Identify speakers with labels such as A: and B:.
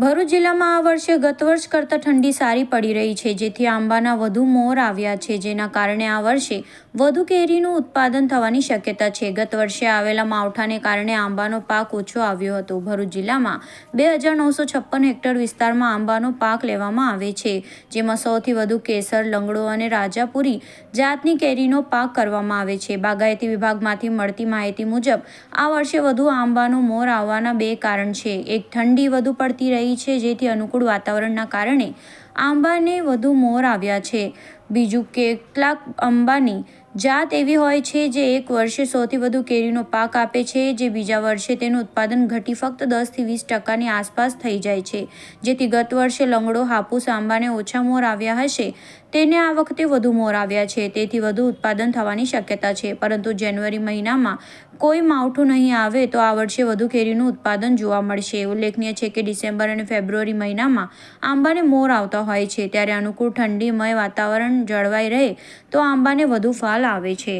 A: ભરૂચ જિલ્લામાં આ વર્ષે ગત વર્ષ કરતાં ઠંડી સારી પડી રહી છે. જેથી આંબાના વધુ મોર આવ્યા છે, જેના કારણે આ વર્ષે વધુ કેરીનું ઉત્પાદન થવાની શક્યતા છે. ગત વર્ષે આવેલા માવઠાને કારણે આંબાનો પાક ઓછો આવ્યો હતો. ભરૂચ જિલ્લામાં બે હજાર નવસો છપ્પન હેક્ટર વિસ્તારમાં આંબાનો પાક લેવામાં આવે છે, જેમાં સૌથી વધુ કેસર, લંગડો અને રાજાપુરી જાતની કેરીનો પાક કરવામાં આવે છે. બાગાયતી વિભાગમાંથી મળતી માહિતી મુજબ, આ વર્ષે વધુ આંબાનો મોર આવવાના બે કારણ છે. એક, ઠંડી વધુ પડતી રહી છે જેથી અનુકૂળ વાતાવરણના કારણે આંબાને વધુ મોર આવ્યા છે. બીજું કેટલાક અંબાની જાત એવી હોય છે જે એક વર્ષે સૌથી વધુ કેરીનો પાક આપે છે, જે બીજા વર્ષે તેનું ઉત્પાદન ઘટી ફક્ત દસથી વીસ ટકાની આસપાસ થઈ જાય છે. જેથી ગત વર્ષે લંગડો, હાપુસ, આંબાને ઓછા મોર આવ્યા હશે. તેને આ વખતે વધુ મોર આવ્યા છે. તેથી વધુ ઉત્પાદન થવાની શક્યતા છે. પરંતુ જાન્યુઆરી મહિનામાં કોઈ માવઠું નહીં આવે તો આ વર્ષે વધુ કેરીનું ઉત્પાદન જોવા મળશે. ઉલ્લેખનીય છે કે ડિસેમ્બર અને ફેબ્રુઆરી મહિનામાં આંબાને મોર હોય છે. ત્યારે અનુકૂળ ઠંડીમય વાતાવરણ જળવાઈ રહે તો આંબાને વધુ ફાલ આવે છે.